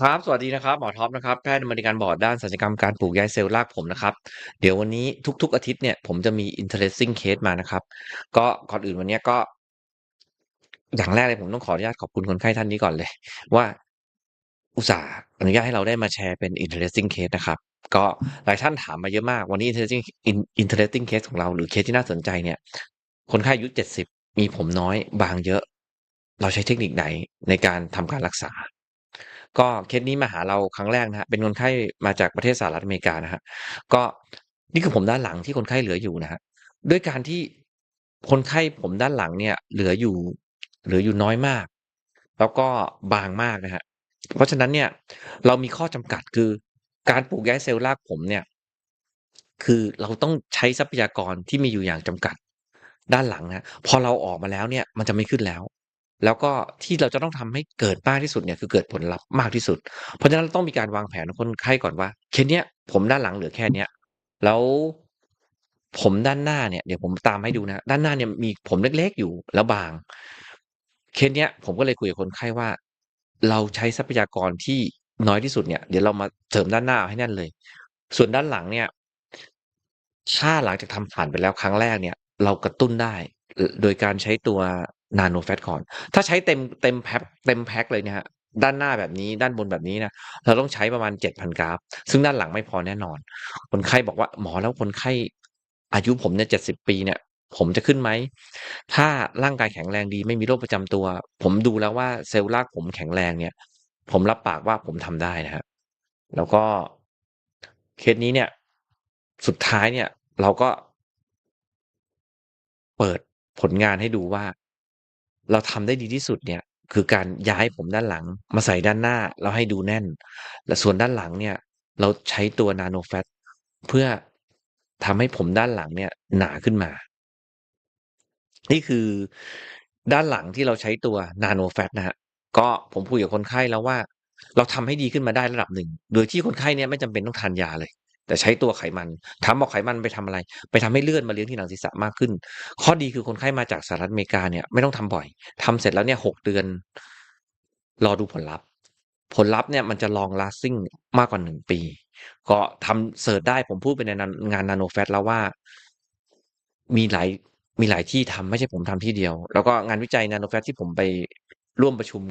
ครับ สวัสดีนะครับ หมอท็อปนะครับ แพทย์บริการบอร์ดด้านศัลยกรรมการปลูกย้ายเซลล์รากผมนะครับ เดี๋ยววันนี้ทุก ๆ อาทิตย์เนี่ยผมจะมี interesting case มานะครับ ก็ก่อนอื่นวันเนี้ยก็ อย่างแรกเลยผมต้องขออนุญาตขอบคุณคนไข้ท่านนี้ก่อนเลย ว่าอุตส่าห์อนุญาตให้เราได้มาแชร์เป็น interesting case นะครับ ก็หลายท่านถามมาเยอะมาก วันนี้ interesting interesting case ของเราหรือเคสที่น่าสนใจเนี่ย คนไข้อายุ70มีผมน้อยบางเยอะ เราใช้เทคนิคไหนในการทำการรักษา ก็เคสนี้มาหาเราครั้งแรกนะครับเป็นคนไข้มาจากประเทศสหรัฐอเมริกานะครับก็นี่คือผมด้านหลังที่คนไข้เหลืออยู่นะครับด้วยการที่คนไข้ผมด้านหลังเนี่ย เหลืออยู่ เหลืออยู่น้อยมาก แล้วก็บางมากนะครับเพราะฉะนั้นเนี่ย เรามีข้อจำกัดคือ การปลูกย้ายเซลล์รากผมเนี่ย คือเราต้องใช้ทรัพยากรที่มีอยู่อย่างจำกัดด้านหลังนะพอเราออกมาแล้วเนี่ย มันจะไม่ขึ้นแล้ว แล้วก็ที่เราจะต้องทำให้เกิดมากที่สุดเนี่ยคือเกิดผลลัพธ์มากที่สุด เพราะฉะนั้นเราต้องมีการวางแผนกับคนไข้ก่อนว่าเคสเนี้ยผมด้านหลังเหลือแค่เนี้ยแล้วผมด้านหน้าเนี่ยเดี๋ยวผมตามให้ดูนะด้านหน้าเนี่ยมีผมเล็กๆอยู่แล้วบาง เคสเนี้ยผมก็เลยคุยกับคนไข้ว่า เราใช้ทรัพยากรที่น้อยที่สุดเนี่ยเดี๋ยวเรามาเสริมด้านหน้าให้แน่นเลย ส่วนด้านหลังเนี่ยถ้าหลังจากทำผ่านไปแล้วครั้งแรกเนี่ย เรากระตุ้นได้ โดยการใช้ตัว Nano Fat ก่อนถ้าใช้เต็มเต็มแพ็กเต็มแพ็กเลยเนี่ยครับด้านหน้าแบบนี้ด้านบนแบบนี้นะเราต้องใช้ประมาณ7,000กราฟ ซึ่งด้านหลังไม่พอแน่นอน คนไข้บอกว่า"หมอแล้วคนไข้อายุผมเนี่ย70ปีเนี่ย ผมจะขึ้นไหม?ถ้าร่างกายแข็งแรงดีไม่มีโรคประจำตัว ผมดูแล้วว่าเซลล์รากผมแข็งแรงเนี่ย ผมรับปากว่าผมทำได้นะครับ"แล้วก็เคสนี้เนี่ย สุดท้ายเนี่ย เราก็เปิดผลงานให้ดูว่า เราทำได้ดีที่สุดเนี่ย คือการย้ายผมด้านหลัง มาใส่ด้านหน้าแล้วให้ดูแน่น และส่วนด้านหลังเนี่ย เราใช้ตัว Nano Fat เพื่อทำให้ผมด้านหลังเนี่ย หนาขึ้นมา นี่คือด้านหลังที่เราใช้ตัว Nano Fat นะครับก็ผมคุยกับคนไข้แล้วว่า เราทำให้ดีขึ้นมาได้ระดับหนึ่ง โดยที่คนไข้เนี่ยไม่จำเป็นต้องทานยาเลย แต่ใช้ตัวไขมันถามบอกไขมันไปทำอะไร?ไปทำให้เลือดมาเลี้ยงที่หนังศีรษะมากขึ้น ข้อดีคือคนไข้มาจากสหรัฐอเมริกาเนี่ยไม่ต้องทำบ่อยทำเสร็จแล้วเนี่ย6เดือน รอดูผลลัพธ์ ผลลัพธ์เนี่ยมันจะ long lasting มากกว่า1ปี ก็ทำเซิร์ชได้ผมพูดไปในนันงาน Nano Fat แล้วว่า มีหลายมีหลายที่ทำไม่ใช่ผมทำที่เดียว แล้วก็งานวิจัย Nano Fat ที่ผมไป ร่วมประชุม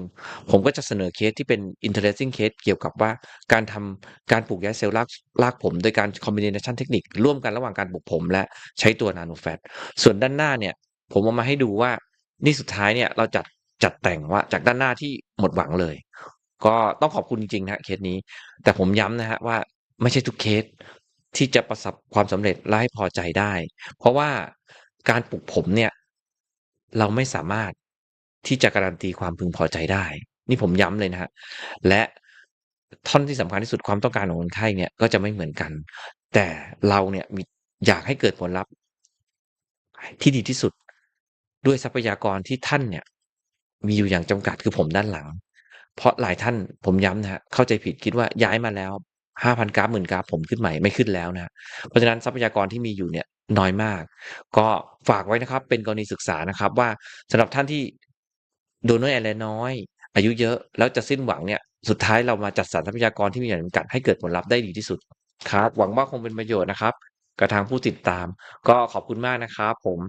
ผมก็จะเสนอเคสที่เป็น interesting case เกี่ยวกับว่าการทำการปลูกย้ายเซลล์รากรากผมโดยการ combination เทคนิคร่วมกันระหว่างการปลูกผม และใช้ตัว Nano Fat ส่วนด้านหน้าเนี่ย ผมเอามาให้ดูว่านี่สุดท้ายเนี่ยเราจัดจัดแต่งว่าจากด้านหน้าที่หมดหวังเลย ก็ต้องขอบคุณจริงๆนะเคสนี้ แต่ผมย้ำนะครับว่าไม่ใช่ทุกเคสที่จะประสบความสำเร็จและให้พอใจได้ เพราะว่าการปลูกผมเนี่ย เราไม่สามารถ ที่จะการันตีความพึงพอใจได้ นี่ผมย้ำเลยนะครับและท่อนที่สำคัญที่สุดความต้องการของคนไข้เนี่ยก็จะไม่เหมือนกัน แต่เราเนี่ยมีอยากให้เกิดผลลัพธ์ที่ดีที่สุดด้วยทรัพยากรที่ท่านเนี่ย มีอยู่อย่างจำกัดคือผมด้านหลัง เพราะหลายท่านผมย้ำนะครับเข้าใจผิดคิดว่าย้ายมาแล้ว5,000กราฟ10,000กราฟผมขึ้นใหม่ไม่ขึ้นแล้วนะเพราะฉะนั้นทรัพยากรที่มีอยู่เนี่ยน้อยมาก ก็ฝากไว้นะครับ เป็นกรณีศึกษานะครับ ว่าสำหรับท่านที่ โดนน้อยอะไรน้อย อายุเยอะแล้วจะสิ้นหวังเนี่ยสุดท้ายเรามาจัดสรรทรัพยากรที่มีอย่างจำกัดให้เกิดผลลัพธ์ได้ดีที่สุดครับ หวังว่าคงเป็นประโยชน์นะครับกับทางผู้ติดตาม ก็ขอบคุณมากนะครับ ผม